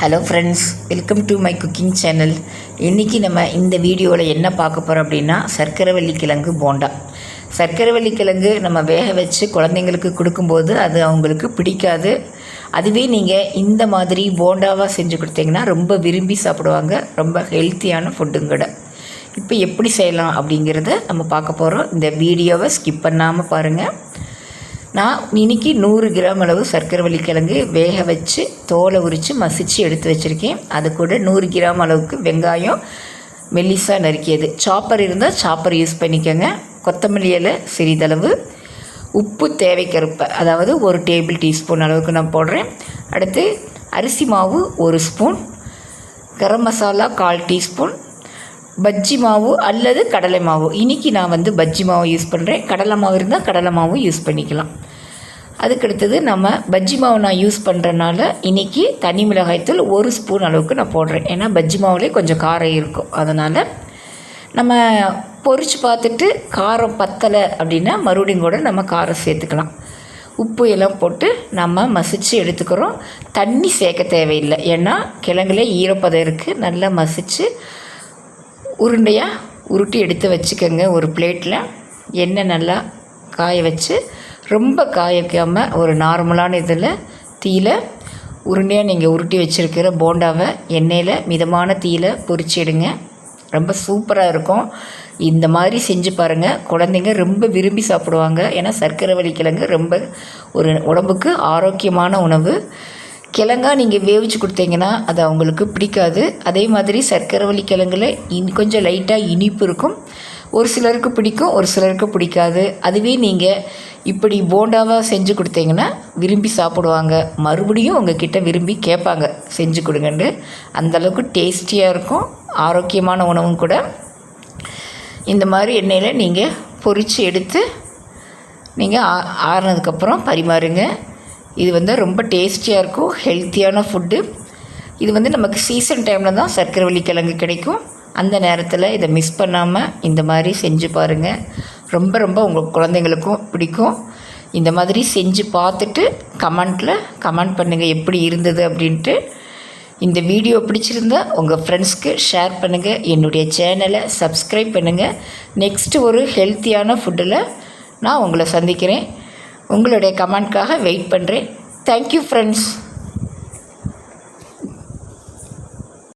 Hello friends welcome to my cooking channel இன்றைக்கி நம்ம இந்த வீடியோவில் என்ன பார்க்க போகிறோம் அப்படின்னா சர்க்கரைவள்ளி கிழங்கு போண்டா. சர்க்கரைவள்ளி கிழங்கு நம்ம வேக வச்சு குழந்தைங்களுக்கு கொடுக்கும்போது அது அவங்களுக்கு பிடிக்காது. அதுவே நீங்கள் இந்த மாதிரி போண்டாவாக செஞ்சு கொடுத்தீங்கன்னா ரொம்ப விரும்பி சாப்பிடுவாங்க. ரொம்ப ஹெல்த்தியான ஃபுட்டுங்கூட இப்போ எப்படி செய்யலாம் அப்படிங்கிறத நம்ம பார்க்க போகிறோம் இந்த வீடியோவை ஸ்கிப் பண்ணாமல் பாருங்கள் நான் இன்னைக்கு நூறு கிராம் அளவு சர்க்கரைவள்ளி கிழங்கு வேக வச்சு தோலை உரித்து மசித்து எடுத்து வச்சுருக்கேன். அது கூட நூறு கிராம் அளவுக்கு வெங்காயம் மெல்லிசாக நறுக்கியது. சாப்பர் இருந்தால் சாப்பர் யூஸ் பண்ணிக்கோங்க. கொத்தமல்லி இலை சிறிதளவு. உப்பு தேவைக்கருப்ப அதாவது ஒரு டேபிள் டீஸ்பூன் அளவுக்கு நான் போடுறேன். அடுத்து அரிசி மாவு ஒரு ஸ்பூன் கரம் மசாலா கால் டீஸ்பூன் பஜ்ஜி மாவு அல்லது கடலை மாவு. இன்றைக்கி நான் வந்து பஜ்ஜி மாவு யூஸ் பண்ணுறேன் கடலை மாவு இருந்தால் கடலை மாவும் யூஸ் பண்ணிக்கலாம். அதுக்கடுத்தது நம்ம பஜ்ஜி மாவு நான் யூஸ் பண்ணுறனால இன்றைக்கி தனி மிளகாய்த்தூள் ஒரு ஸ்பூன் அளவுக்கு நான் போடுறேன். ஏன்னா பஜ்ஜி மாவுலேயே கொஞ்சம் காரம் இருக்கும். அதனால் நம்ம பொரித்து பார்த்துட்டு காரம் பத்தலை அப்படின்னா மறுபடியும் கூட நம்ம காரம் சேர்த்துக்கலாம். உப்பு எல்லாம் போட்டு நம்ம மசித்து எடுத்துக்கிறோம். தண்ணி சேர்க்க தேவையில்லை. ஏன்னா கிழங்குல ஈரப்பதம் இருக்குது நல்லா மசித்து உருண்டையாக உருட்டி எடுத்து வச்சுக்கோங்க ஒரு பிளேட்டில் எண்ணெய் நல்லா காய வச்சு ரொம்ப காய வைக்காமல் ஒரு நார்மலான இதில் தீயில் உருண்டையாக நீங்கள் உருட்டி வச்சுருக்கிற போண்டாவை எண்ணெயில் மிதமான தீயில் பொரிச்சு ரொம்ப சூப்பராக இருக்கும். இந்த மாதிரி செஞ்சு பாருங்கள் குழந்தைங்க ரொம்ப விரும்பி சாப்பிடுவாங்க. ஏன்னா சர்க்கரை வலி கிழங்கு ரொம்ப ஒரு உடம்புக்கு ஆரோக்கியமான உணவு. கிழங்கா நீங்கள் வேவிச்சு கொடுத்தீங்கன்னா அது அவங்களுக்கு பிடிக்காது. அதே மாதிரி சர்க்கரை வலி கிழங்குல இன் கொஞ்சம் லைட்டாக இனிப்பு இருக்கும். ஒரு சிலருக்கு பிடிக்கும் ஒரு சிலருக்கு பிடிக்காது. அதுவே நீங்கள் இப்படி போண்டாவாக செஞ்சு கொடுத்தீங்கன்னா விரும்பி சாப்பிடுவாங்க. மறுபடியும் உங்ககிட்ட விரும்பி கேட்பாங்க செஞ்சு கொடுங்கன்னு. அந்தளவுக்கு டேஸ்டியாக இருக்கும் ஆரோக்கியமான உணவும் கூட. இந்த மாதிரி எண்ணெயில் நீங்கள் பொரித்து எடுத்து நீங்கள் ஆ ஆறுனதுக்கப்புறம் பரிமாறுங்க. இது வந்து ரொம்ப டேஸ்டியாக இருக்கும் ஹெல்த்தியான ஃபுட்டு. இது வந்து நமக்கு சீசன் டைமில் தான் சர்க்கரை கிழங்கு கிடைக்கும். அந்த நேரத்தில் இதை மிஸ் பண்ணாமல் இந்த மாதிரி செஞ்சு பாருங்கள் ரொம்ப ரொம்ப உங்கள் குழந்தைங்களுக்கும் பிடிக்கும். இந்த மாதிரி செஞ்சு பார்த்துட்டு கமெண்ட்டில் கமெண்ட் பண்ணுங்கள் எப்படி இருந்தது அப்படின்ட்டு. இந்த வீடியோ பிடிச்சிருந்தா உங்கள் ஃப்ரெண்ட்ஸ்க்கு ஷேர் பண்ணுங்கள் என்னுடைய சேனலை சப்ஸ்கிரைப் பண்ணுங்கள் நெக்ஸ்ட்டு ஒரு ஹெல்த்தியான ஃபுட்டில் நான் உங்களை சந்திக்கிறேன். உங்களுடைய கமெண்ட்காக வெயிட் பண்ணுறேன் தேங்க்யூ ஃப்ரெண்ட்ஸ்